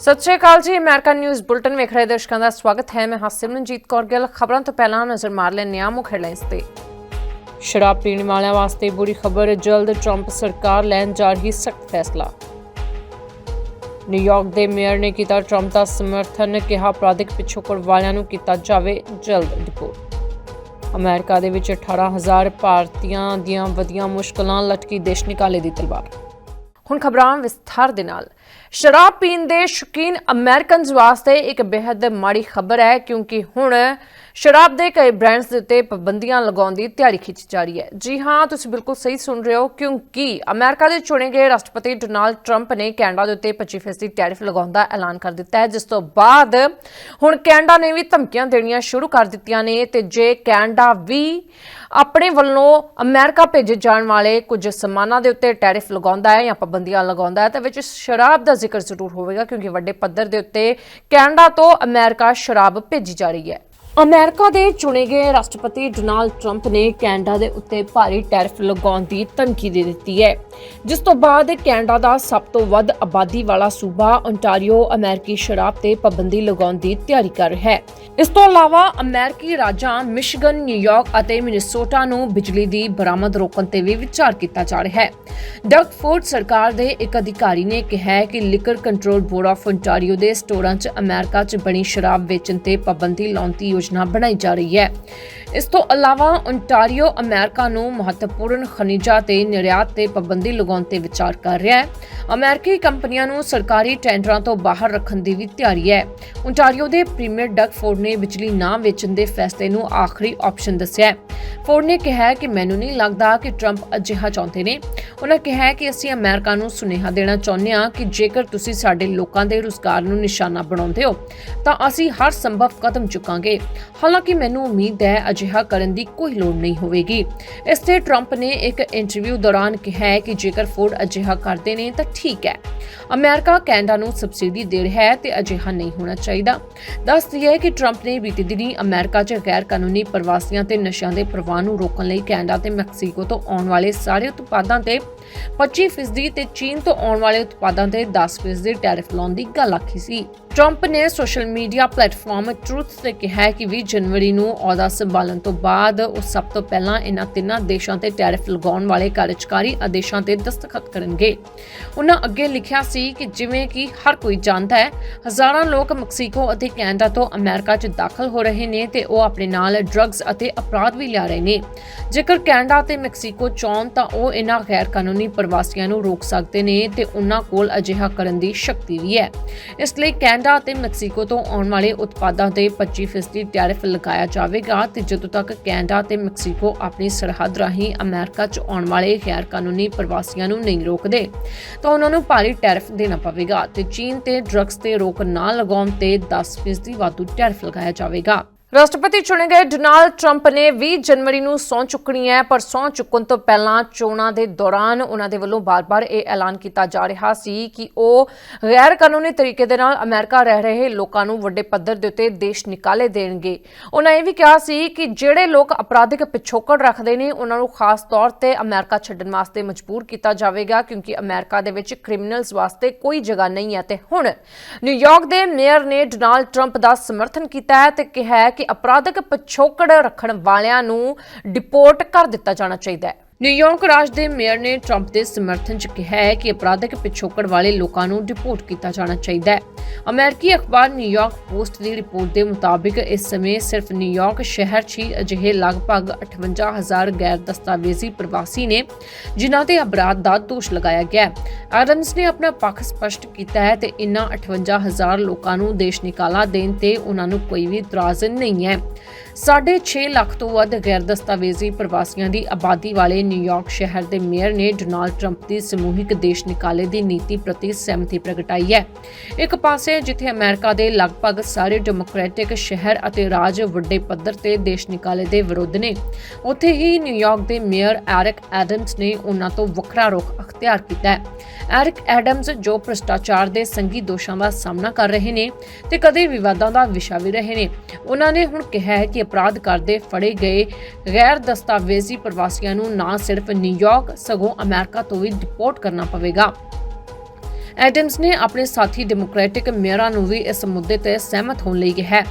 ਸਤਿ ਸ਼੍ਰੀ ਅਕਾਲ ਜੀ, America news bulletin ਵੇਖ ਰਹੇ ਦਰਸ਼ਕਾਂ ਦਾ ਸਵਾਗਤ ਹੈ। ਮੈਂ ਹਾਂ ਕੌਰ ਗਿੱਲ। ਖਬਰਾਂ ਤੋਂ ਪਹਿਲਾਂ ਨਜ਼ਰ ਮਾਰ ਲੈਂਦੇ ਹਾਂ ਮੁੱਖ ਹੈਡਲਾਈਨਸ ਤੇ। ਸ਼ਰਾਬ ਪੀਣ ਵਾਲਿਆਂ ਵਾਸਤੇ ਬੁਰੀ ਖਬਰ, ਜਲਦ ਟਰੰਪ ਸਰਕਾਰ ਲੈਣ ਜਾ ਰਹੀ ਸਖਤ ਫੈਸਲਾ। ਨਿਊਯਾਰਕ ਦੇ ਮੇਅਰ ਨੇ ਕੀਤਾ ਟਰੰਪ ਦਾ ਸਮਰਥਨ, ਕਿਹਾ ਅਪਰਾਧਿਕ ਪਿਛੋਕੜ ਵਾਲਿਆਂ ਨੂੰ ਕੀਤਾ ਜਾਵੇ ਜਲਦ ਡਿਪੋਰਟ ਅਮਰੀਕਾ ਦੇ ਵਿੱਚ 18000 ਭਾਰਤੀਆਂ ਦੀਆਂ ਵਧੀਆਂ ਮੁਸ਼ਕਲਾਂ, ਲਟਕੀ ਦੇਸ਼ ਨਿਕਾਲੇ ਦੀ ਤਲਵਾਰ। ਹੁਣ ਖਬਰਾਂ ਵਿਸਥਾਰ ਦੇ ਨਾਲ। ਸ਼ਰਾਬ ਪੀਣ ਦੇ ਸ਼ੌਕੀਨ ਅਮਰੀਕਨਜ਼ ਵਾਸਤੇ ਇੱਕ ਬੇहद ਮਾੜੀ ਖਬਰ ਹੈ, ਕਿਉਂਕਿ ਹੁਣ ਸ਼ਰਾਬ ਦੇ ਕਈ ਬ੍ਰਾਂਡਸ ਦੇ ਉੱਤੇ ਪਾਬੰਦੀਆਂ ਲਗਾਉਣ ਦੀ ਤਿਆਰੀ ਖਿੱਚੀ ਜਾ ਰਹੀ ਹੈ। ਜੀ ਹਾਂ, ਤੁਸੀਂ ਬਿਲਕੁਲ ਸਹੀ ਸੁਣ ਰਹੇ ਹੋ, ਕਿਉਂਕਿ ਅਮਰੀਕਾ ਦੇ ਚੁਣੇ ਗਏ ਰਾਸ਼ਟਰਪਤੀ ਡੋਨਾਲਡ ਟਰੰਪ ਨੇ ਕੈਨੇਡਾ ਦੇ ਉੱਤੇ 25% ਟੈਰਿਫ ਲਗਾਉਣ ਦਾ ਐਲਾਨ ਕਰ ਦਿੱਤਾ ਹੈ, ਜਿਸ ਤੋਂ ਬਾਅਦ ਹੁਣ ਕੈਨੇਡਾ ਨੇ ਵੀ ਧਮਕੀਆਂ ਦੇਣੀਆਂ ਸ਼ੁਰੂ ਕਰ ਦਿੱਤੀਆਂ ਨੇ ਤੇ ਜੇ ਕੈਨੇਡਾ ਵੀ ਆਪਣੇ ਵੱਲੋਂ ਅਮਰੀਕਾ ਭੇਜੇ ਜਾਣ ਵਾਲੇ ਕੁਝ ਸਮਾਨਾਂ ਦੇ ਉੱਤੇ ਟੈਰਿਫ ਲਗਾਉਂਦਾ ਹੈ ਜਾਂ ਪਾਬੰਦੀਆਂ ਲਗਾਉਂਦਾ ਹੈ, ਤਾਂ ਵਿੱਚ ਸ਼ਰਾਬ ਦਾ ਜ਼ਿਕਰ ਜ਼ਰੂਰ ਹੋਵੇਗਾ, ਕਿਉਂਕਿ ਵੱਡੇ ਪੱਧਰ ਦੇ ਉੱਤੇ ਕੈਨੇਡਾ ਤੋਂ ਅਮਰੀਕਾ ਸ਼ਰਾਬ ਭੇਜੀ ਜਾ ਰਹੀ ਹੈ। ਅਮਰੀਕਾ ਦੇ ਚੁਣੇ ਗਏ ਰਾਸ਼ਟਰਪਤੀ ਡੋਨਾਲਡ ਟਰੰਪ ਨੇ ਕੈਨੇਡਾ ਦੇ ਉੱਤੇ ਭਾਰੀ ਟੈਰਿਫ ਲਗਾਉਣ ਦੀ ਧਮਕੀ ਦੇ ਦਿੱਤੀ ਹੈ। ਜਿਸ ਤੋਂ ਬਾਅਦ ਕੈਨੇਡਾ ਦਾ ਸਭ ਤੋਂ ਵੱਧ ਆਬਾਦੀ ਵਾਲਾ ਸੂਬਾ ਓਨਟਾਰੀਓ ਅਮਰੀਕੀ ਸ਼ਰਾਬ ਤੇ ਪਾਬੰਦੀ ਲਗਾਉਣ ਦੀ ਤਿਆਰੀ ਕਰ ਰਿਹਾ ਹੈ। ਇਸ ਤੋਂ ਇਲਾਵਾ ਅਮਰੀਕੀ ਰਾਜਾਂ ਮਿਸ਼ੀਗਨ, ਨਿਊਯਾਰਕ ਅਤੇ ਮਿਨੀਸੋਟਾ ਨੂੰ ਬਿਜਲੀ ਦੀ ਬਰਾਮਦ ਰੋਕਣ ਤੇ ਵੀ ਵਿਚਾਰ ਕੀਤਾ ਜਾ ਰਿਹਾ ਹੈ। ਡਗ ਫੋਰਡ ਸਰਕਾਰ ਦੇ ਇੱਕ ਅਧਿਕਾਰੀ ਨੇ ਕਿਹਾ ਕਿ Liquor Control Board of Ontario ਦੇ ਸਟੋਰਾਂ 'ਚ ਅਮਰੀਕਾ 'ਚ ਬਣੀ ਸ਼ਰਾਬ ਵੇਚਣ ਤੇ ਪਾਬੰਦੀ ਲਾਉਣ ਦੀ ਯੋਜਨਾ ਬਣਾਈ ਜਾ ਰਹੀ ਹੈ। ਇਸ ਤੋਂ ਇਲਾਵਾ ਓਨਟਾਰੀਓ ਅਮਰੀਕਾ ਨੂੰ ਮਹੱਤਵਪੂਰਨ ਖਣਿਜਾਂ ਤੇ ਨਿਰਯਾਤ ਤੇ ਪਾਬੰਦੀ ਲਗਾਉਣ ਤੇ ਵਿਚਾਰ ਕਰ ਰਿਹਾ ਹੈ। ਅਮਰੀਕੀ ਕੰਪਨੀਆਂ ਨੂੰ ਸਰਕਾਰੀ ਟੈਂਡਰਾਂ ਤੋਂ ਬਾਹਰ ਰੱਖਣ ਦੀ ਵੀ ਤਿਆਰੀ ਹੈ। ਓਨਟਾਰੀਓ ਦੇ ਪ੍ਰੀਮੀਅਰ ਡਗ ਫੋਰਡ ਨੇ ਬਿਜਲੀ ਨਾ ਵੇਚਣ ਦੇ ਫੈਸਲੇ ਨੂੰ ਆਖਰੀ ਆਪਸ਼ਨ ਦੱਸਿਆ ਫੋਰਡ ਨੇ ਕਿਹਾ ਕਿ ਮੈਨੂੰ ਨਹੀਂ ਲੱਗਦਾ ਕਿ ਟਰੰਪ ਅਜਿਹਾ ਚਾਹੁੰਦੇ ਨੇ। ਉਹਨਾਂ ਕਿਹਾ ਕਿ ਅਸੀਂ ਅਮਰੀਕਾ ਨੂੰ ਸੁਨੇਹਾ ਦੇਣਾ ਚਾਹੁੰਦੇ ਹਾਂ ਕਿ ਜੇਕਰ ਤੁਸੀਂ ਸਾਡੇ ਲੋਕਾਂ ਦੇ ਰੁਜ਼ਗਾਰ ਨੂੰ ਨਿਸ਼ਾਨਾ ਬਣਾਉਂਦੇ ਹੋ, ਤਾਂ ਅਸੀਂ ਹਰ ਸੰਭਵ ਕਦਮ ਚੁੱਕਾਂਗੇ। ਹਾਲਾਂਕਿ ਮੈਨੂੰ ਉਮੀਦ ਹੈ ਅਜਿਹਾ ਕਰਨ ਦੀ ਕੋਈ ਲੋੜ ਨਹੀਂ ਹੋਵੇਗੀ। ਇਸ ਤੇ ਟਰੰਪ ਨੇ ਇੱਕ ਇੰਟਰਵਿਊ ਦੌਰਾਨ ਕਿਹਾ ਹੈ ਕਿ ਜੇਕਰ ਫੋਰਡ ਅਜਿਹਾ ਕਰਦੇ ਨੇ ਤਾਂ ਠੀਕ ਹੈ। ਅਮਰੀਕਾ, ਕੈਨੇਡਾ ਨੂੰ ਸਬਸਿਡੀ ਦੇ ਰਿਹਾ ਹੈ ਤੇ ਅਜਿਹਾ ਨਹੀਂ ਹੋਣਾ ਚਾਹੀਦਾ। ਦੱਸ ਦਈਏ ਕਿ ਟਰੰਪ ਨੇ ਬੀਤੇ ਦਿਨੀ ਅਮਰੀਕਾ 'ਚ ਗੈਰ ਕਾਨੂੰਨੀ ਪ੍ਰਵਾਸੀਆਂ ਤੇ ਨਸ਼ਿਆਂ ਦੇ ਪ੍ਰਵਾਹ ਨੂੰ ਰੋਕਣ ਲਈ ਕੈਨੇਡਾ ਤੇ ਮੈਕਸੀਕੋ ਤੋਂ ਆਉਣ ਵਾਲੇ ਸਾਰੇ ਉਤਪਾਦਾਂ ਤੇ 25% ਤੇ ਚੀਨ ਤੋਂ ਆਉਣ ਵਾਲੇ ਉਤਪਾਦਾਂ ਤੇ 10% ਦੇ ਟੈਰਿਫ ਲਾਉਣ ਦੀ ਗੱਲ ਆਖੀ ਸੀ। ਟਰੰਪ ਨੇ ਸੋਸ਼ਲ ਮੀਡੀਆ ਪਲੇਟਫਾਰਮ ਟਰੂਥ ਤੇ ਕਿਹਾ ਕਿ 20 ਜਨਵਰੀ ਨੂੰ ਅਹੁਦਾ ਸੰਭਾਲਣ ਤੋਂ ਬਾਅਦ ਉਹ ਸਭ ਤੋਂ ਪਹਿਲਾਂ ਇਹਨਾਂ ਤਿੰਨਾਂ ਦੇਸ਼ਾਂ ਤੇ ਟੈਰਿਫ ਲਗਾਉਣ ਵਾਲੇ ਕਾਰਜਕਾਰੀ ਆਦੇਸ਼ਾਂ ਤੇ ਦਸਤਖਤ ਕਰਨਗੇ। ਉਹਨਾਂ ਅੱਗੇ ਲਿਖਿਆ ਸੀ ਕਿ ਜਿਵੇਂ ਕਿ ਹਰ ਕੋਈ ਜਾਣਦਾ ਹੈ, ਹਜ਼ਾਰਾਂ ਲੋਕ ਮੈਕਸੀਕੋ ਅਤੇ ਕੈਨੇਡਾ ਤੋਂ ਅਮਰੀਕਾ 'ਚ ਦਾਖਲ ਹੋ ਰਹੇ ਨੇ ਤੇ ਉਹ ਆਪਣੇ ਨਾਲ ਡਰੱਗਸ ਅਤੇ ਅਪਰਾਧ ਵੀ ਲਿਆ ਰਹੇ ਨੇ। ਜੇਕਰ ਕੈਨੇਡਾ ਤੇ ਮੈਕਸੀਕੋ ਚਾਹਣ ਤਾਂ ਉਹ ਇਹਨਾਂ ਗੈਰ ਕਾਨੂੰਨੀ ਪ੍ਰਵਾਸੀਆਂ ਨੂੰ ਰੋਕ ਸਕਦੇ ਨੇ ਤੇ ਉਹਨਾਂ ਕੋਲ ਅਜਿਹਾ ਕਰਨ ਦੀ ਸ਼ਕਤੀ ਵੀ ਹੈ। ਇਸ ਲਈ ਕੈਨੇਡਾ ਅਤੇ ਮੈਕਸੀਕੋ ਤੋਂ ਆਉਣ ਵਾਲੇ ਉਤਪਾਦਾਂ ਤੇ 25% ਟੈਰਿਫ ਲਗਾਇਆ ਜਾਵੇਗਾ ਤੇ ਜਦੋਂ ਤੱਕ ਕੈਨੇਡਾ ਤੇ ਮੈਕਸੀਕੋ ਆਪਣੀ ਸਰਹੱਦ ਰਾਹੀਂ ਅਮਰੀਕਾ 'ਚ ਆਉਣ ਵਾਲੇ ਗੈਰ ਕਾਨੂੰਨੀ ਪ੍ਰਵਾਸੀਆਂ ਨੂੰ ਨਹੀਂ ਰੋਕਦੇ, ਤਾਂ ਉਹਨਾਂ ਨੂੰ ਭਾਰੀ ਟੈਰਿਫ ਦੇਣਾ ਪਵੇਗਾ ਤੇ ਚੀਨ ਤੇ ਡਰੱਗਸ ਤੇ ਰੋਕ ਨਾ ਲਗਾਉਣ ਤੇ 10% ਵਾਧੂ ਟੈਰਿਫ ਲਗਾਇਆ ਜਾਵੇਗਾ। ਰਾਸ਼ਟਰਪਤੀ ਚੁਣੇ ਗਏ ਡੋਨਾਲਡ ਟਰੰਪ ਨੇ 20 ਜਨਵਰੀ ਨੂੰ ਸਹੁੰ ਚੁੱਕਣੀ ਹੈ, ਪਰ ਸਹੁੰ ਚੁੱਕਣ ਤੋਂ ਪਹਿਲਾਂ ਚੋਣਾਂ ਦੇ ਦੌਰਾਨ ਉਹਨਾਂ ਦੇ ਵੱਲੋਂ ਬਾਰ-ਬਾਰ ਇਹ ਐਲਾਨ ਕੀਤਾ ਜਾ ਰਿਹਾ ਸੀ ਕਿ ਉਹ ਗੈਰ ਕਾਨੂੰਨੀ ਤਰੀਕੇ ਦੇ ਨਾਲ ਅਮਰੀਕਾ ਰਹਿ ਰਹੇ ਲੋਕਾਂ ਨੂੰ ਵੱਡੇ ਪੱਧਰ ਦੇ ਉੱਤੇ ਦੇਸ਼ ਨਿਕਾਲੇ ਦੇਣਗੇ। ਉਹਨਾਂ ਇਹ ਵੀ ਕਿਹਾ ਸੀ ਕਿ ਜਿਹੜੇ ਲੋਕ ਅਪਰਾਧਿਕ ਪਿਛੋਕੜ ਰੱਖਦੇ ਨੇ, ਉਹਨਾਂ ਨੂੰ ਖਾਸ ਤੌਰ ਤੇ ਅਮਰੀਕਾ ਛੱਡਣ ਵਾਸਤੇ ਮਜਬੂਰ ਕੀਤਾ ਜਾਵੇਗਾ, ਕਿਉਂਕਿ ਅਮਰੀਕਾ ਦੇ ਵਿੱਚ ਕ੍ਰਿਮੀਨਲਸ ਵਾਸਤੇ ਕੋਈ ਜਗ੍ਹਾ ਨਹੀਂ ਹੈ। ਤੇ ਹੁਣ ਨਿਊਯਾਰਕ ਦੇ ਮੇਅਰ ਨੇ ਡੋਨਾਲਡ ਟਰੰਪ ਦਾ ਸਮਰਥਨ ਕੀਤਾ ਹੈ ਤੇ ਕਿਹਾ ਕਿ ਅਪਰਾਧਿਕ ਪਿਛੋਕੜ ਰੱਖਣ ਵਾਲਿਆਂ ਨੂੰ ਡਿਪੋਰਟ ਕਰ ਦਿੱਤਾ ਜਾਣਾ ਚਾਹੀਦਾ ਹੈ। ਨਿਊਯਾਰਕ ਰਾਜ ਦੇ ਮੇਅਰ ਨੇ ਟਰੰਪ ਦੇ ਸਮਰਥਨ 'ਚ ਕਿਹਾ ਹੈ ਕਿ ਅਪਰਾਧਿਕ ਪਿਛੋਕੜ ਵਾਲੇ ਲੋਕਾਂ ਨੂੰ ਡਿਪੋਰਟ ਕੀਤਾ ਜਾਣਾ ਚਾਹੀਦਾ ਹੈ। ਅਮਰੀਕੀ ਅਖਬਾਰ ਨਿਊਯਾਰਕ ਪੋਸਟ ਦੀ ਰਿਪੋਰਟ ਦੇ ਮੁਤਾਬਿਕ ਇਸ ਸਮੇਂ ਸਿਰਫ ਨਿਊਯਾਰਕ ਸ਼ਹਿਰ 'ਚ ਹੀ ਅਜਿਹੇ ਲਗਭਗ 58000 ਗੈਰ ਦਸਤਾਵੇਜ਼ੀ ਪ੍ਰਵਾਸੀ ਨੇ, ਜਿਨ੍ਹਾਂ ਤੇ ਅਪਰਾਧ ਦਾ ਦੋਸ਼ ਲਗਾਇਆ ਗਿਆ ਹੈ। ਐਡਮਸ ਨੇ ਆਪਣਾ ਪੱਖ ਸਪਸ਼ਟ ਕੀਤਾ ਹੈ ਤੇ ਇਨ੍ਹਾਂ 58000 ਲੋਕਾਂ ਨੂੰ ਦੇਸ਼ ਨਿਕਾਲਾ ਦੇਣ ਤੇ ਉਹਨਾਂ ਨੂੰ ਕੋਈ ਵੀ ਇਤਰਾਜ਼ ਨਹੀਂ ਹੈ। ਸਾਢੇ 6 ਲੱਖ ਤੋਂ ਵੱਧ ਗੈਰ ਦਸਤਾਵੇਜ਼ੀ ਪ੍ਰਵਾਸੀਆਂ ਦੀ ਆਬਾਦੀ ਵਾਲੇ ਨਿਊਯਾਰਕ ਸ਼ਹਿਰ ਦੇ ਮੇਅਰ ਨੇ ਡੋਨਾਲਡ ਟਰੰਪ ਦੀ ਸਮੂਹਿਕ ਦੇਸ਼ ਨਿਕਾਲੇ ਦੀ ਨੀਤੀ ਪ੍ਰਤੀ ਸਹਿਮਤੀ ਪ੍ਰਗਟਾਈ ਹੈ। ਇੱਕ ਪਾਸੇ ਜਿੱਥੇ ਅਮਰੀਕਾ ਦੇ ਲਗਭਗ ਸਾਰੇ ਡੈਮੋਕ੍ਰੈਟਿਕ ਸ਼ਹਿਰ ਅਤੇ ਰਾਜ ਵੱਡੇ ਪੱਧਰ ਤੇ ਦੇਸ਼ ਨਿਕਾਲੇ ਦੇ ਵਿਰੁੱਧ ਨੇ, ਉੱਥੇ ਹੀ ਨਿਊਯਾਰਕ ਦੇ ਮੇਅਰ ਐਰਿਕ ਐਡਮਸ ਨੇ ਉਹਨਾਂ ਤੋਂ ਵੱਖਰਾ ਰੁਖ ਅਖਤਿਆਰ ਕੀਤਾ ਹੈ। ਐਰਿਕ ਐਡਮਸ ਜੋ ਭ੍ਰਿਸ਼ਟਾਚਾਰ ਦੇ ਸੰਗੀ ਦੋਸ਼ਾਂ ਦਾ ਸਾਹਮਣਾ ਕਰ ਰਹੇ ਨੇ ਤੇ ਕਦੇ ਵਿਵਾਦਾਂ ਦਾ ਵਿਸ਼ਾ ਵੀ ਰਹੇ ਨੇ। ਉਹਨਾਂ ਨੇ ਹੁਣ ਕਿਹਾ ਹੈ ਕਿ ਅਪਰਾਧ ਕਰਦੇ ਫੜੇ ਗਏ। ਗੈਰ ਦਸਤਾਵੇਜ਼ੀ ਪ੍ਰਵਾਸੀਆਂ ਨੂੰ ਨਾ ਸਿਰਫ ਨਿਊਯਾਰਕ, ਸਗੋਂ ਅਮਰੀਕਾ ਤੋਂ ਵੀ ਡਿਪੋਰਟ ਕਰਨਾ ਪਵੇਗਾ। ਐਡਮਸ ਨੇ ਆਪਣੇ ਸਾਥੀ ਡੈਮੋਕ੍ਰੈਟਿਕ ਮੇਅਰਾਂ ਨੂੰ ਵੀ ਇਸ ਮੁੱਦੇ ਤੇ ਸਹਿਮਤ ਹੋਣ ਲਈ ਕਿਹਾ।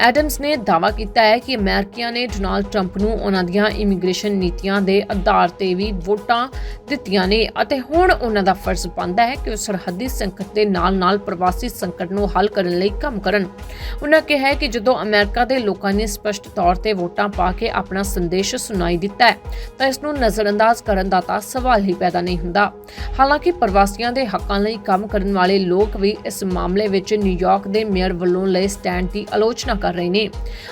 ਐਡਮਸ ਨੇ ਦਾਅਵਾ ਕੀਤਾ ਹੈ ਕਿ ਅਮਰੀਕੀਆਂ ਨੇ ਡੋਨਾਲਡ ਟਰੰਪ ਨੂੰ ਉਹਨਾਂ ਦੀਆਂ ਇਮੀਗ੍ਰੇਸ਼ਨ ਨੀਤੀਆਂ ਦੇ ਆਧਾਰ ਤੇ ਵੀ ਵੋਟਾਂ ਦਿੱਤੀਆਂ ਨੇ ਅਤੇ ਹੁਣ ਉਹਨਾਂ ਦਾ ਫਰਜ਼ ਬਣਦਾ ਹੈ ਕਿ ਉਹ ਸਰਹੱਦੀ ਸੰਕਟ ਦੇ ਨਾਲ-ਨਾਲ ਪ੍ਰਵਾਸੀ ਸੰਕਟ ਨੂੰ ਹੱਲ ਕਰਨ ਲਈ ਕੰਮ ਕਰਨ। ਉਹਨਾਂ ਕਿਹਾ ਕਿ ਜਦੋਂ ਅਮਰੀਕਾ ਦੇ ਲੋਕਾਂ ਨੇ ਸਪਸ਼ਟ ਤੌਰ ਤੇ ਵੋਟਾਂ ਪਾ ਕੇ ਆਪਣਾ ਸੰਦੇਸ਼ ਸੁਣਾਈ ਦਿੱਤਾ ਹੈ, ਤਾਂ ਇਸ ਨੂੰ ਨਜ਼ਰਅੰਦਾਜ਼ ਕਰਨ ਦਾ ਤਾਂ ਸਵਾਲ ਹੀ ਪੈਦਾ ਨਹੀਂ ਹੁੰਦਾ। ਹਾਲਾਂਕਿ ਪ੍ਰਵਾਸੀਆਂ ਦੇ ਹੱਕਾਂ ਲਈ ਕੰਮ ਕਰਨ ਵਾਲੇ ਲੋਕ ਵੀ ਇਸ ਮਾਮਲੇ ਵਿੱਚ ਨਿਊਯਾਰਕ ਦੇ ਮੇਅਰ ਵੱਲੋਂ ਲਏ ਸਟੈਂਡ ਦੀ ਆਲੋਚਨਾ ਕਰ ਰਹੇ ਨੇ।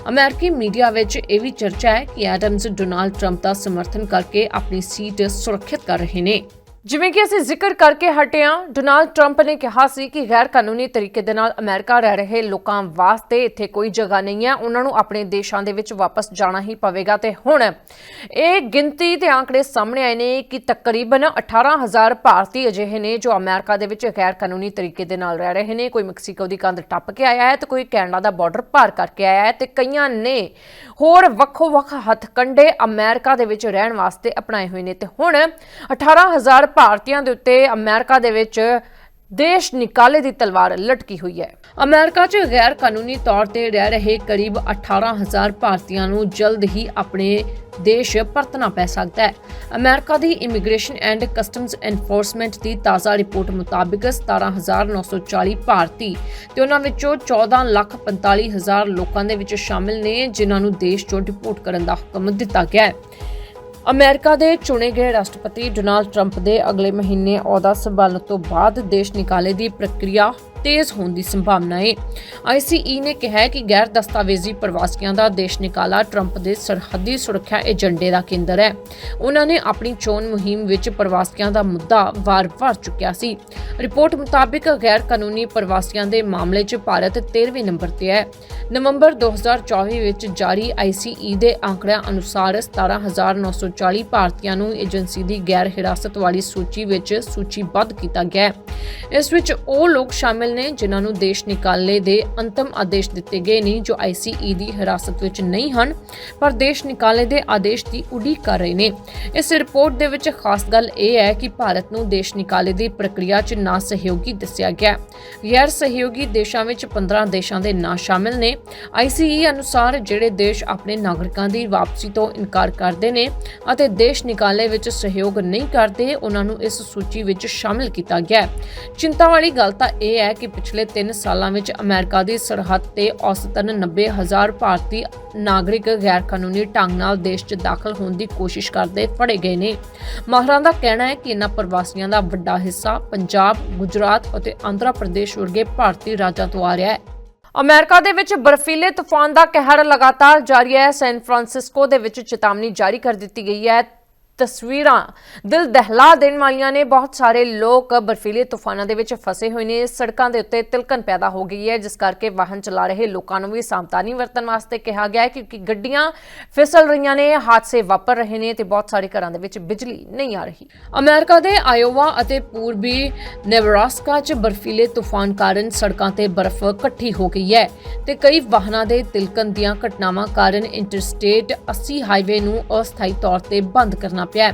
ਅਮਰੀਕੀ ਮੀਡੀਆ ਵਿੱਚ ਇਹ ਵੀ ਚਰਚਾ ਹੈ ਕਿ ਐਡਮਸ ਡੋਨਾਲਡ ਟਰੰਪ ਦਾ ਸਮਰਥਨ ਕਰਕੇ ਆਪਣੀ ਸੀਟ ਸੁਰੱਖਿਅਤ ਕਰ ਰਹੇ ਨੇ। ਜਿਵੇਂ ਕਿ ਅਸੀਂ ਜ਼ਿਕਰ ਕਰਕੇ ਹਟੇ ਹਾਂ, ਡੋਨਾਲਡ ਟਰੰਪ ਨੇ ਕਿਹਾ ਸੀ ਕਿ ਗੈਰ ਕਾਨੂੰਨੀ ਤਰੀਕੇ ਦੇ ਨਾਲ ਅਮਰੀਕਾ ਰਹਿ ਰਹੇ ਲੋਕਾਂ ਵਾਸਤੇ ਇੱਥੇ ਕੋਈ ਜਗ੍ਹਾ ਨਹੀਂ ਹੈ, ਉਹਨਾਂ ਨੂੰ ਆਪਣੇ ਦੇਸ਼ਾਂ ਦੇ ਵਿੱਚ ਵਾਪਸ ਜਾਣਾ ਹੀ ਪਵੇਗਾ। ਤੇ ਹੁਣ ਇਹ ਗਿਣਤੀ ਤੇ ਆંકੜੇ ਸਾਹਮਣੇ ਆਏ ਨੇ ਕਿ ਤਕਰੀਬਨ 18000 ਭਾਰਤੀ ਅਜਿਹੇ ਨੇ ਜੋ ਅਮਰੀਕਾ ਦੇ ਵਿੱਚ ਗੈਰ ਕਾਨੂੰਨੀ ਤਰੀਕੇ ਦੇ ਨਾਲ ਰਹਿ ਰਹੇ ਨੇ। ਕੋਈ ਮੈਕਸੀਕੋ ਦੀ ਕੰਧ ਟੱਪ ਕੇ ਆਇਆ ਹੈ ਤੇ ਕੋਈ ਕੈਨੇਡਾ ਦਾ ਬਾਰਡਰ ਪਾਰ ਕਰਕੇ ਆਇਆ ਹੈ ਤੇ ਕਈਆਂ ਨੇ ਹੋਰ ਵੱਖੋ-ਵੱਖ ਹੱਥਕੰਡੇ ਅਮਰੀਕਾ ਦੇ ਵਿੱਚ ਰਹਿਣ ਵਾਸਤੇ ਅਪਣਾਏ ਹੋਏ ਨੇ। ਤੇ ਹੁਣ 18000 ਭਾਰਤੀਆਂ ਦੇ ਉੱਤੇ ਅਮਰੀਕਾ ਦੇ ਵਿੱਚ ਦੇਸ਼ ਨਿਕਾਲੇ ਦੀ ਤਲਵਾਰ ਲਟਕੀ ਹੋਈ ਹੈ। ਅਮਰੀਕਾ 'ਚ ਗੈਰ ਕਾਨੂੰਨੀ ਤੌਰ ਤੇ ਰਹਿ ਰਹੇ ਕਰੀਬ 18000 ਭਾਰਤੀਆਂ ਨੂੰ ਜਲਦ ਹੀ ਆਪਣੇ ਦੇਸ਼ ਪਰਤਣਾ ਪੈ ਸਕਦਾ ਹੈ। ਅਮਰੀਕਾ ਦੀ ਇਮੀਗ੍ਰੇਸ਼ਨ ਐਂਡ ਕਸਟਮਜ਼ ਐਨਫੋਰਸਮੈਂਟ ਦੀ ਤਾਜ਼ਾ ਰਿਪੋਰਟ ਮੁਤਾਬਕ 17940 ਭਾਰਤੀ ਤੇ ਉਹਨਾਂ ਵਿੱਚੋਂ 1445000 ਲੋਕਾਂ ਦੇ ਵਿੱਚ ਸ਼ਾਮਿਲ ਨੇ, ਜਿਨ੍ਹਾਂ ਨੂੰ ਦੇਸ਼ ਚੋਂ ਡਿਪੋਰਟ ਕਰਨ ਦਾ ਹੁਕਮ ਦਿੱਤਾ ਗਿਆ ਹੈ। ਅਮਰੀਕਾ ਦੇ ਚੁਣੇ ਗਏ ਰਾਸ਼ਟਰਪਤੀ ਡੋਨਾਲਡ ਟਰੰਪ ਦੇ ਅਗਲੇ ਮਹੀਨੇ ਅਹੁਦਾ ਸੰਭਾਲਣ ਤੋਂ ਬਾਅਦ ਦੇਸ਼ ਨਿਕਾਲੇ ਦੀ ਪ੍ਰਕਿਰਿਆ ਤੇਜ਼ ਹੋਣ ਦੀ ਸੰਭਾਵਨਾ ਹੈ ਆਈਸੀਈ ਨੇ ਕਿਹਾ ਹੈ ਕਿ ਗੈਰ ਦਸਤਾਵੇਜ਼ੀ ਪ੍ਰਵਾਸੀਆਂ ਦਾ ਦੇਸ਼ ਨਿਕਾਲਾ ਟਰੰਪ ਦੇ ਸਰਹੱਦੀ ਸੁਰੱਖਿਆ ਏਜੰਡੇ ਦਾ ਕੇਂਦਰ ਹੈ। ਉਹਨਾਂ ਨੇ ਆਪਣੀ ਚੋਣ ਮੁਹਿੰਮ ਵਿੱਚ ਪ੍ਰਵਾਸੀਆਂ ਦਾ ਮੁੱਦਾ ਵਾਰ-ਵਾਰ ਚੁੱਕਿਆ ਸੀ। ਰਿਪੋਰਟ ਮੁਤਾਬਕ ਗੈਰ ਕਾਨੂੰਨੀ ਪ੍ਰਵਾਸੀਆਂ ਦੇ ਮਾਮਲੇ 'ਚ ਭਾਰਤ 13ਵੇਂ ਨੰਬਰ ਤੇ ਹੈ। ਨਵੰਬਰ 2024 ਵਿੱਚ ਜਾਰੀ ਆਈਸੀਈ ਦੇ ਅੰਕੜਿਆਂ ਅਨੁਸਾਰ 17940 ਭਾਰਤੀਆਂ ਨੂੰ ਏਜੰਸੀ ਦੀ ਗੈਰ ਹਿਰਾਸਤ ਵਾਲੀ ਸੂਚੀ ਵਿੱਚ ਸੂਚੀਬੱਧ ਕੀਤਾ ਗਿਆ ਹੈ। ਇਸ ਵਿੱਚ ਉਹ ਲੋਕ ਸ਼ਾਮਿਲ ਨੇ ਜਿਨ੍ਹਾਂ ਨੂੰ ਦੇਸ਼ ਨਿਕਾਲੇ ਦੇ ਅੰਤਮ ਆਦੇਸ਼ ਦਿੱਤੇ ਗਏ ਨੇ, ਜੋ ਆਈਸੀਈ ਦੀ ਹਿਰਾਸਤ ਵਿੱਚ ਨਹੀਂ ਹਨ, ਪਰ ਦੇਸ਼ ਨਿਕਾਲੇ ਦੇ ਆਦੇਸ਼ ਦੀ ਉਡੀਕ ਕਰ ਰਹੇ ਨੇ। ਇਸ ਰਿਪੋਰਟ ਦੇ ਵਿੱਚ ਖਾਸ ਗੱਲ ਇਹ ਹੈ ਕਿ ਭਾਰਤ ਨੂੰ ਦੇਸ਼ ਨਿਕਾਲੇ ਦੀ ਪ੍ਰਕਿਰਿਆ 'ਚ ਨਾ ਸਹਿਯੋਗੀ ਦੱਸਿਆ ਗਿਆ ਗੈਰ ਸਹਿਯੋਗੀ ਦੇਸ਼ਾਂ ਵਿੱਚ 15 ਦੇਸ਼ਾਂ ਦੇ ਨਾਂ ਸ਼ਾਮਿਲ ਨੇ। ਆਈਸੀਈ ਅਨੁਸਾਰ ਜਿਹੜੇ ਦੇਸ਼ ਆਪਣੇ ਨਾਗਰਿਕਾਂ ਦੀ ਵਾਪਸੀ ਤੋਂ ਇਨਕਾਰ ਕਰਦੇ ਨੇ ਅਤੇ ਦੇਸ਼ ਨਿਕਾਲੇ ਵਿੱਚ ਸਹਿਯੋਗ ਨਹੀਂ ਕਰਦੇ, ਉਹਨਾਂ ਨੂੰ ਇਸ ਸੂਚੀ ਵਿੱਚ ਸ਼ਾਮਿਲ ਕੀਤਾ ਗਿਆ ਚਿੰਤਾ ਵਾਲੀ ਗੱਲ ਤਾਂ ਇਹ ਹੈ ਕਿ ਪਿਛਲੇ 3 ਸਾਲਾਂ ਵਿੱਚ ਅਮਰੀਕਾ ਦੀ ਸਰਹੱਦ ਤੇ ਔਸਤਨ 90000 ਭਾਰਤੀ ਨਾਗਰਿਕ ਗੈਰ ਕਾਨੂੰਨੀ ਢੰਗ ਨਾਲ ਦੇਸ਼ 'ਚ ਦਾਖਲ ਹੋਣ ਦੀ ਕੋਸ਼ਿਸ਼ ਕਰਦੇ ਫੜੇ ਗਏ ਨੇ। ਮਾਹਰਾਂ ਦਾ ਕਹਿਣਾ ਹੈ ਕਿ ਇਨ੍ਹਾਂ ਪ੍ਰਵਾਸੀਆਂ ਦਾ ਵੱਡਾ ਹਿੱਸਾ ਪੰਜਾਬ, ਗੁਜਰਾਤ ਅਤੇ ਆਂਧਰਾ ਪ੍ਰਦੇਸ਼ ਵਰਗੇ ਭਾਰਤੀ ਰਾਜਾਂ ਤੋਂ ਆ ਰਿਹਾ ਹੈ। ਅਮਰੀਕਾ ਦੇ ਵਿੱਚ ਬਰਫੀਲੇ ਤੂਫਾਨ ਦਾ ਕਹਿਰ ਲਗਾਤਾਰ ਜਾਰੀ ਹੈ। ਸੈਨ ਫਰਾਂਸਿਸਕੋ ਦੇ ਵਿੱਚ ਚੇਤਾਵਨੀ ਜਾਰੀ ਕਰ ਦਿੱਤੀ ਗਈ ਹੈ। ਤਸਵੀਰਾਂ ਦਿਲ ਦਹਿਲਾ ਦੇਣ ਵਾਲੀਆਂ ਨੇ। ਬਹੁਤ ਸਾਰੇ ਲੋਕ ਬਰਫੀਲੇ ਤੂਫਾਨਾਂ ਦੇ ਵਿੱਚ ਫਸੇ ਹੋਏ ਨੇ। ਸੜਕਾਂ ਦੇ ਉੱਤੇ ਤਿਲਕਣ ਪੈਦਾ ਹੋ ਗਈ ਹੈ, ਜਿਸ ਕਰਕੇ ਵਾਹਨ ਚਲਾ ਰਹੇ ਲੋਕਾਂ ਨੂੰ ਵੀ ਸਾਵਧਾਨੀ ਵਰਤਣ ਵਾਸਤੇ ਕਿਹਾ ਗਿਆ ਹੈ, ਕਿਉਂਕਿ ਗੱਡੀਆਂ ਫਿਸਲ ਰਹੀਆਂ ਨੇ, ਹਾਦਸੇ ਵਾਪਰ ਰਹੇ ਨੇ ਤੇ ਬਹੁਤ ਸਾਰੇ ਘਰਾਂ ਦੇ ਵਿੱਚ ਬਿਜਲੀ ਨਹੀਂ ਆ ਰਹੀ। ਅਮਰੀਕਾ ਦੇ ਆਇਓਵਾ ਅਤੇ ਪੂਰਬੀ ਨੇਬਰਾਸਕਾ 'ਚ ਬਰਫੀਲੇ ਤੂਫਾਨ ਕਾਰਨ ਸੜਕਾਂ ਤੇ ਬਰਫ਼ ਇਕੱਠੀ ਹੋ ਗਈ ਹੈ ਤੇ ਕਈ ਵਾਹਨਾਂ ਦੇ ਤਿਲਕਣ ਦੀਆਂ ਘਟਨਾਵਾਂ ਕਾਰਨ ਇੰਟਰਸਟੇਟ 80 ਹਾਈਵੇ ਨੂੰ ਅਸਥਾਈ ਤੌਰ ਤੇ ਬੰਦ ਕਰਨਾ ਪਿਆ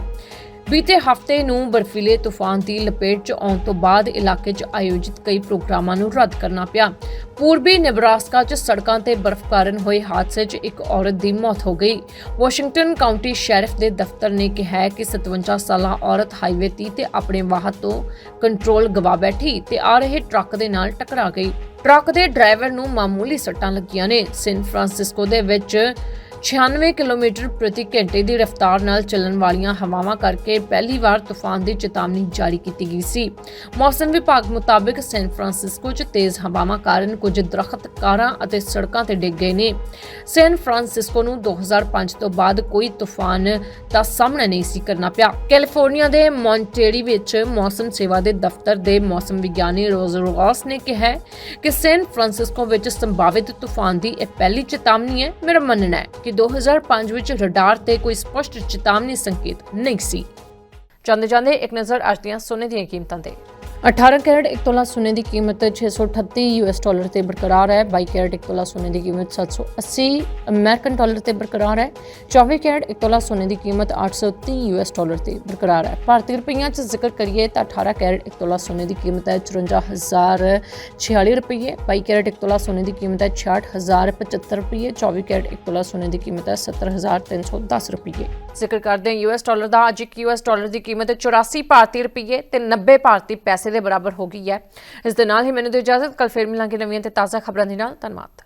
ਬੀਤੇ ਹਫ਼ਤੇ ਨੂੰ ਬਰਫੀਲੇ ਤੂਫਾਨ ਦੀ ਲਪੇਟ 'ਚ ਆਉਣ ਤੋਂ ਬਾਅਦ ਇਲਾਕੇ 'ਚ ਆਯੋਜਿਤ ਕਈ ਪ੍ਰੋਗਰਾਮਾਂ ਨੂੰ ਰੱਦ ਕਰਨਾ ਪਿਆ। ਪੂਰਬੀ ਨੇਬਰਾਸਕਾ 'ਚ ਸੜਕਾਂ ਤੇ ਬਰਫ਼ ਕਾਰਨ ਹੋਏ ਹਾਦਸੇ 'ਚ ਇੱਕ ਔਰਤ ਦੀ ਮੌਤ ਹੋ ਗਈ। ਵਾਸ਼ਿੰਗਟਨ ਕਾਉਂਟੀ ਸ਼ੈਰਿਫ ਦੇ ਦਫ਼ਤਰ ਨੇ ਕਿਹਾ ਹੈ ਕਿ 57 ਸਾਲਾ ਔਰਤ ਹਾਈਵੇ 30 ਤੇ ਆਪਣੇ ਵਾਹਨ ਤੋਂ ਕੰਟਰੋਲ ਗਵਾ ਬੈਠੀ ਤੇ ਆ ਰਹੇ ਟਰੱਕ ਦੇ ਨਾਲ ਟਕਰਾ ਗਈ। ਟਰੱਕ ਦੇ ਡਰਾਈਵਰ ਨੂੰ ਮਾਮੂਲੀ ਸੱਟਾਂ ਲੱਗੀਆਂ ਨੇ। ਸੈਨ ਫਰਾਂਸਿਸਕੋ ਦੇ ਵਿੱਚ 96 ਕਿਲੋਮੀਟਰ ਪ੍ਰਤੀ ਘੰਟੇ ਦੀ ਰਫ਼ਤਾਰ ਨਾਲ ਚੱਲਣ ਵਾਲੀਆਂ ਹਵਾਵਾਂ ਕਰਕੇ ਪਹਿਲੀ ਵਾਰ ਤੂਫਾਨ ਦੀ ਚੇਤਾਵਨੀ ਜਾਰੀ ਕੀਤੀ ਗਈ ਸੀ। ਮੌਸਮ ਵਿਭਾਗ ਮੁਤਾਬਕ ਸੈਨ ਫਰਾਂਸਿਸਕੋ 'ਚ ਤੇਜ਼ ਹਵਾਵਾਂ ਕਾਰਨ ਕੁਝ ਦਰਖਤ, ਕਾਰਾਂ ਅਤੇ ਸੜਕਾਂ ਤੇ ਡਿੱਗ ਗਏ ਨੇ। ਸੈਨ ਫਰਾਂਸਿਸਕੋ ਨੂੰ 2005 ਤੋਂ ਬਾਅਦ ਕੋਈ ਤੂਫਾਨ ਦਾ ਸਾਹਮਣਾ ਨਹੀਂ ਸੀ ਕਰਨਾ ਪਿਆ। ਕੈਲੀਫੋਰਨੀਆ ਦੇ ਮੌਂਟੇਰੀ ਵਿੱਚ ਮੌਸਮ ਸੇਵਾ ਦੇ ਦਫ਼ਤਰ ਦੇ ਮੌਸਮ ਵਿਗਿਆਨੀ ਰੋਜ਼ ਰੋਸ ਨੇ ਕਿਹਾ ਕਿ ਸੈਨ ਫਰਾਂਸਿਸਕੋ ਵਿੱਚ ਸੰਭਾਵਿਤ ਤੂਫਾਨ ਦੀ ਇਹ ਪਹਿਲੀ ਚੇਤਾਵਨੀ ਹੈ। ਮੇਰਾ ਮੰਨਣਾ ਹੈ ਕਿ 2005 ਵਿੱਚ ਰਡਾਰ ਤੇ ਕੋਈ ਸਪਸ਼ਟ ਚੇਤਾਵਨੀ ਸੰਕੇਤ ਨਹੀਂ ਸੀ। ਜਾਂਦੇ ਜਾਂਦੇ ਇੱਕ ਨਜ਼ਰ ਅੱਜ ਦੀਆਂ ਸੋਨੇ ਦੀਆਂ ਕੀਮਤਾਂ ਤੇ। 18 ਕੈਰਟ 1 ਤੋਲਾ ਸੋਨੇ ਦੀ ਕੀਮਤ 638 ਯੂਐਸ ਡਾਲਰ ਤੇ ਬਰਕਰਾਰ ਹੈ। 22 ਕੈਰਟ 1 ਤੋਲਾ ਸੋਨੇ ਦੀ ਕੀਮਤ 780 ਅਮਰੀਕਨ ਡਾਲਰ ਤੇ ਬਰਕਰਾਰ ਹੈ। 24 ਕੈਰਟ 1 ਤੋਲਾ ਸੋਨੇ ਦੀ ਕੀਮਤ 830 ਯੂਐਸ ਡਾਲਰ ਤੇ ਬਰਕਰਾਰ ਹੈ। ਭਾਰਤੀ ਰੁਪਈਆਂ 'ਚ ਜ਼ਿਕਰ ਕਰੀਏ ਤਾਂ 18 ਕੈਰਟ 1 ਤੋਲਾ ਸੋਨੇ ਦੀ ਕੀਮਤ ਹੈ 54046 ਰੁਪਏ 22 ਕੈਰਟ 1 ਤੋਲਾ ਸੋਨੇ ਦੀ ਕੀਮਤ ਹੈ 66075 ਰੁਪਏ 24 ਕੈਰਟ 1 ਤੋਲਾ ਸੋਨੇ ਦੀ ਕੀਮਤ ਹੈ 70310 ਰੁਪਏ ਜ਼ਿਕਰ ਕਰਦੇ ਹਾਂ ਯੂਐਸ ਡਾਲਰ ਦਾ ਅੱਜ ਇੱਕ ਯੂਐਸ ਡਾਲਰ ਦੀ ਕੀਮਤ 84 ਭਾਰਤੀ ਰੁਪਏ ਤੇ 90 ਭਾਰਤੀ ਪੈਸੇ ਦੇ ਬਰਾਬਰ ਹੋ ਗਈ ਹੈ। ਇਸ ਦੇ ਨਾਲ ਹੀ ਮੈਨੂੰ ਦਿਓ ਇਜਾਜ਼ਤ। ਕੱਲ ਫਿਰ ਮਿਲਾਂਗੇ ਨਵੀਆਂ ਤੇ ਤਾਜ਼ਾ ਖਬਰਾਂ ਦੇ ਨਾਲ। ਧੰਨਵਾਦ।